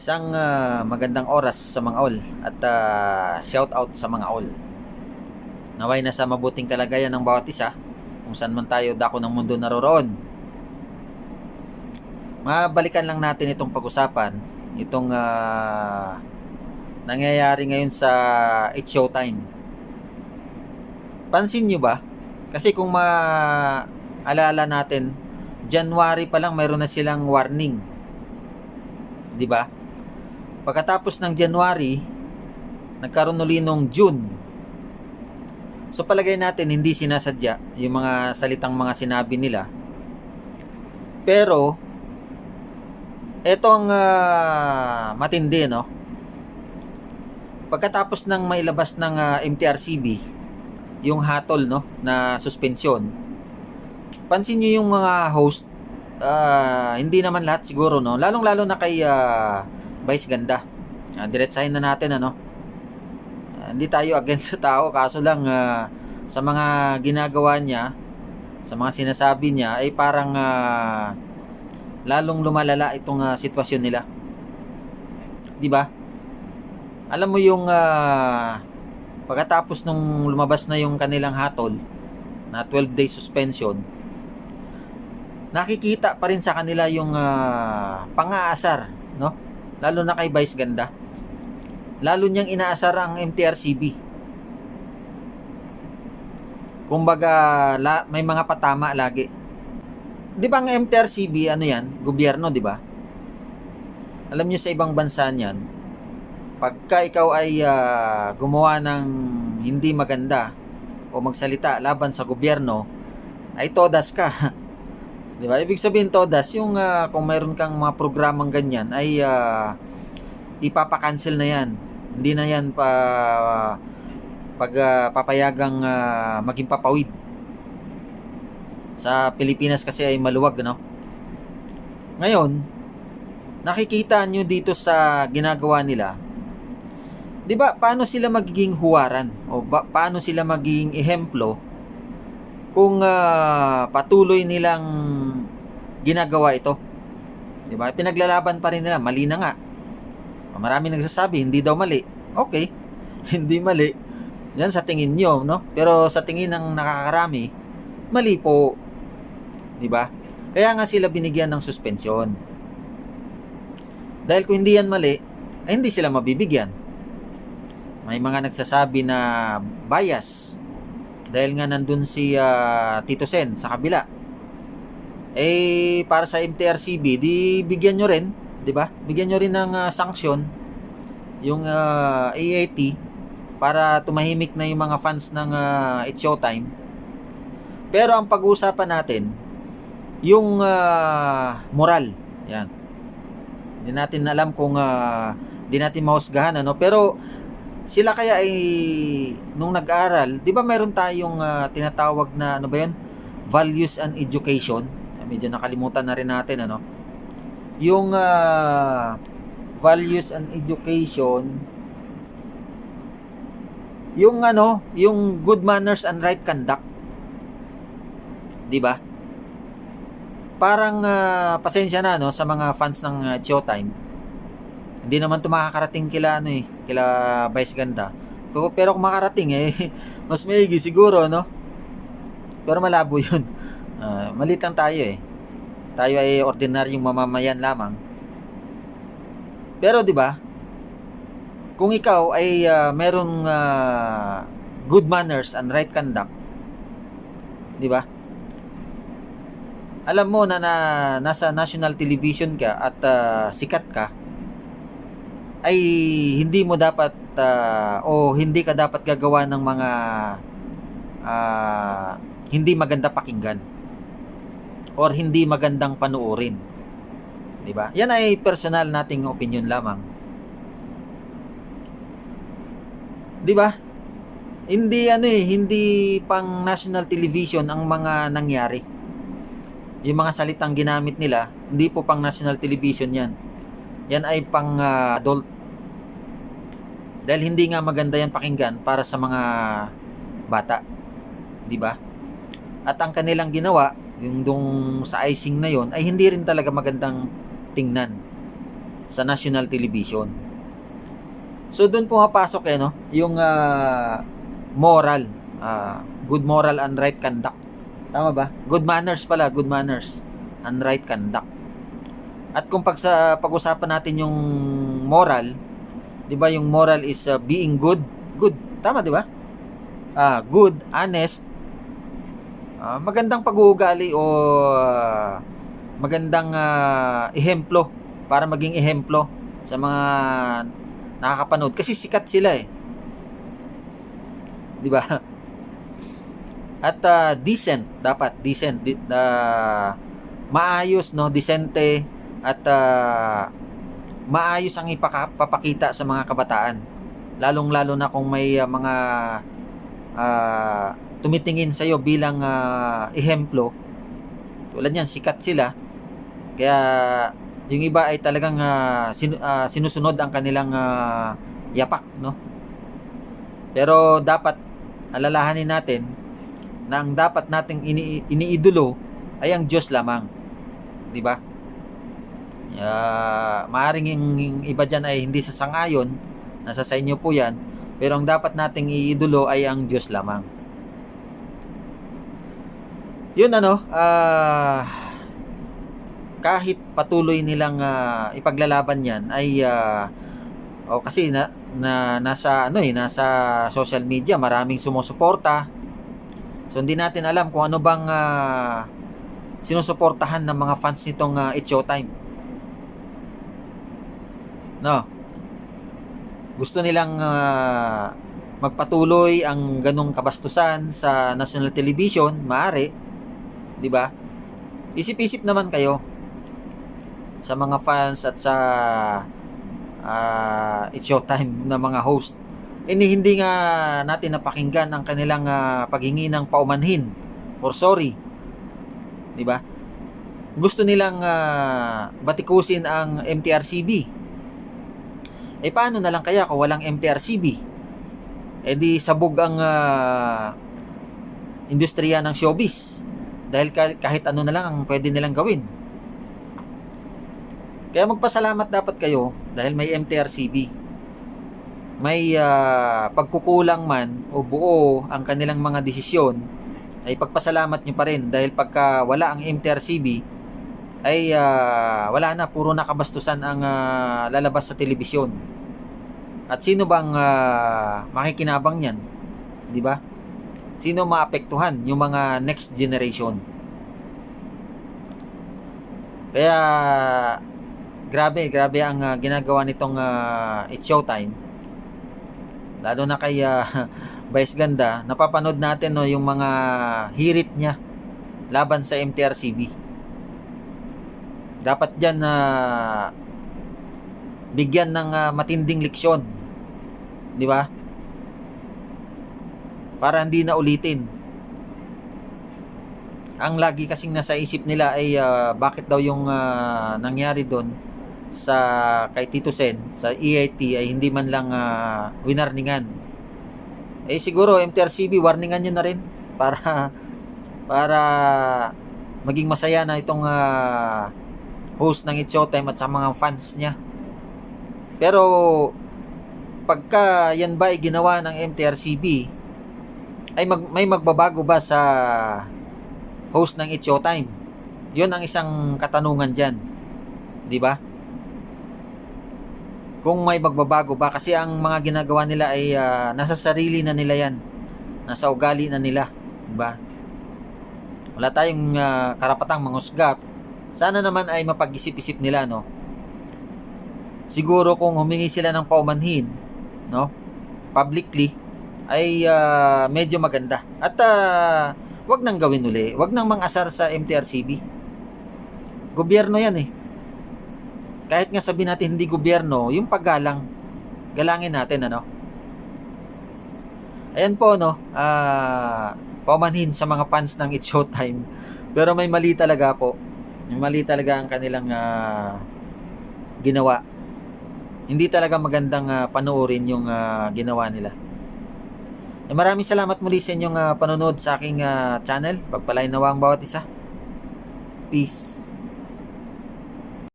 Isang ah, magandang oras sa mga all at ah, shout out sa mga all. Naway na sa mabuting kalagayan ng bawat isa kung saan man tayo dako ng mundo naroroon. Mabalikan lang natin itong pag-usapan, itong ah, nangyayari ngayon sa It's Showtime. Pansin nyo ba? Kasi kung maalala natin, January pa lang mayroon na silang warning. 'Di ba? Pagkatapos ng January, nagkaroon uli nung June. So palagay natin hindi sinasadya yung mga salitang mga sinabi nila. Pero etong ah, matindi no. Pagkatapos ng mailabas ng ah, MTRCB yung hatol no na suspensyon. Pansin niyo yung mga host ah, hindi naman lahat siguro no lalong lalo na kay ah, Vice Ganda. Uh, diretsahin na natin ano? Ah, hindi tayo against sa tao kaso lang ah, sa mga ginagawa niya sa mga sinasabi niya ay parang ah, lalong lumalala itong ah, sitwasyon nila. Di ba? Alam mo yung ah, pagkatapos nung lumabas na yung kanilang hatol na 12 day suspension nakikita pa rin sa kanila yung ah, pang-aasar? Lalo na kay Vice Ganda. Lalo niyang inaasar ang MTRCB. Kumbaga, la, may mga patama lagi. 'Di ba ang MTRCB ano 'yan? Gobyerno, 'di ba? Alam niyo sa ibang bansa niyan, pagka ikaw ay ah, gumawa ng hindi maganda o magsalita laban sa gobyerno, ay todas ka. Di ba? Ibig sabihin todas, yung ah, kung mayroon kang mga programang ganyan ay ah, ipapa-cancel na 'yan. Hindi na 'yan pa pag ah, papayagang ah, maging papawid. Sa Pilipinas kasi ay maluwag, no? Ngayon, nakikita nyo dito sa ginagawa nila, 'di ba? Paano sila magiging huwaran o ba, paano sila magiging ehemplo kung ah, patuloy nilang ginagawa ito. 'Di ba? Pinaglalaban pa rin nila, mali na nga. Marami nagsasabi hindi daw mali. Okay. hindi mali. Yan sa tingin nyo, no? Pero sa tingin ng nakakarami, mali po. 'Di ba? Kaya nga sila binigyan ng suspensyon. Dahil kung hindi yan mali, ay hindi sila mabibigyan. May mga nagsasabi na bias dahil nga nandun si ah, Tito Sen sa kabila. Eh para sa MTRCB, di bigyan nyo rin, 'di ba? Bigyan nyo rin ng ah, sanction yung ah, AAT para tumahimik na yung mga fans ng ah, It's Showtime. Pero ang pag-uusapan natin yung ah, moral. Yan. Hindi natin alam kung ah, hindi natin mahusgahan ano, pero sila kaya ay nung nag-aral, 'di ba meron tayong ah, tinatawag na ano ba 'yun? Values and education. Medyo nakalimutan na rin natin ano. Yung ah, values and education yung ano, yung good manners and right conduct. 'Di ba? Parang ah, pasensya na no sa mga fans ng ah, Showtime. Hindi naman 'to makakarating kila ano eh, kila Vice Ganda. Pero, pero kung makarating eh, mas maigi siguro, no? Pero malabo 'yun. Ah, malit lang tayo eh. Tayo ay ordinaryong mamamayan lamang. Pero 'di ba? Kung ikaw ay ah, merong ah, good manners and right conduct, 'di ba? Alam mo na, na nasa national television ka at ah, sikat ka, ay hindi mo dapat ah, o hindi ka dapat gagawa ng mga ah, hindi maganda pakinggan or hindi magandang panuorin. 'Di ba? Yan ay personal nating opinion lamang. 'Di ba? Hindi ano eh, hindi pang national television ang mga nangyari. Yung mga salitang ginamit nila, hindi po pang national television 'yan. Yan ay pang ah, adult. Dahil hindi nga maganda yan pakinggan para sa mga bata. 'Di ba? At ang kanilang ginawa, yung dong sa icing na yon ay hindi rin talaga magandang tingnan. sa national television. So doon pumapasok eh no, yung ah, moral, ah, good moral and right conduct. Tama ba? Good manners pala, good manners and right conduct. At kung pag sa pag-usapan natin yung moral, 'di ba yung moral is ah, being good, good. Tama 'di ba? Ah, good, honest, ah, magandang pag-uugali o ah, magandang ah, ehemplo para maging ehemplo sa mga nakakapanood kasi sikat sila eh. 'Di ba? At ah, decent dapat decent ah, maayos no, disente at ah, maayos ang ipapakita sa mga kabataan. Lalong-lalo na kung may ah, mga ah, tumitingin sa iyo bilang ah, ehemplo. Tulad niyan, sikat sila. Kaya yung iba ay talagang ah, sinu- ah, sinusunod ang kanilang ah, yapak, no? Pero dapat alalahanin natin na ang dapat nating ini- iniidolo ay ang Diyos lamang. 'Di ba? Uh, maaring yung, iba dyan ay hindi sa sangayon, nasa sa inyo po yan, pero ang dapat nating iidolo ay ang Diyos lamang. Yun ano, ah kahit patuloy nilang ah, ipaglalaban yan ay ah, o kasi na, na nasa ano eh nasa social media maraming sumusuporta so hindi natin alam kung ano bang ah, sinusuportahan ng mga fans nitong uh, It's Showtime no gusto nilang ah, magpatuloy ang ganong kabastusan sa national television maaari di ba isip-isip naman kayo sa mga fans at sa uh, It's Showtime na mga host. Ini hindi nga natin napakinggan ang kanilang uh, paghingi ng paumanhin or sorry. 'Di ba? Gusto nilang uh, batikusin ang MTRCB. Eh paano na lang kaya kung walang MTRCB? Eh di sabog ang uh, industriya ng showbiz. Dahil kahit ano na lang ang pwede nilang gawin kaya magpasalamat dapat kayo dahil may MTRCB. May uh, pagkukulang man o buo ang kanilang mga desisyon ay pagpasalamat nyo pa rin dahil pagka wala ang MTRCB ay uh, wala na puro nakabastusan ang uh, lalabas sa telebisyon. At sino bang uh, makikinabang niyan? 'Di ba? Sino maapektuhan yung mga next generation? Kaya grabe, grabe ang uh, ginagawa nitong uh, It's Showtime. Lalo na kay uh, Vice Ganda, napapanood natin no yung mga hirit niya laban sa MTRCB. Dapat diyan na uh, bigyan ng uh, matinding leksyon. 'Di ba? Para hindi na ulitin. Ang lagi kasing nasa isip nila ay uh, bakit daw yung uh, nangyari doon sa kay Tito Sen sa EIT ay hindi man lang uh, winarningan. Eh siguro MTRCB warningan niyo na rin para para maging masaya na itong uh, host ng It's Showtime at sa mga fans niya. Pero pagka yan ba ay ginawa ng MTRCB ay mag, may magbabago ba sa host ng It's Showtime? Yun ang isang katanungan diyan. 'Di ba? kung may magbabago ba kasi ang mga ginagawa nila ay uh, nasa sarili na nila yan nasa ugali na nila diba wala tayong uh, karapatang mangusga sana naman ay mapag-isip-isip nila no siguro kung humingi sila ng paumanhin no publicly ay uh, medyo maganda at uh, wag nang gawin uli wag nang mangasar sa MTRCB gobyerno yan eh kahit nga sabi natin hindi gobyerno, yung paggalang, galangin natin, ano? Ayan po, no? Uh, paumanhin sa mga fans ng It's Showtime. Pero may mali talaga po. Mali talaga ang kanilang uh, ginawa. Hindi talaga magandang uh, panoorin yung uh, ginawa nila. Eh, maraming salamat muli sa inyong uh, panonood sa aking uh, channel. Pagpalain nawa ang bawat isa. Peace.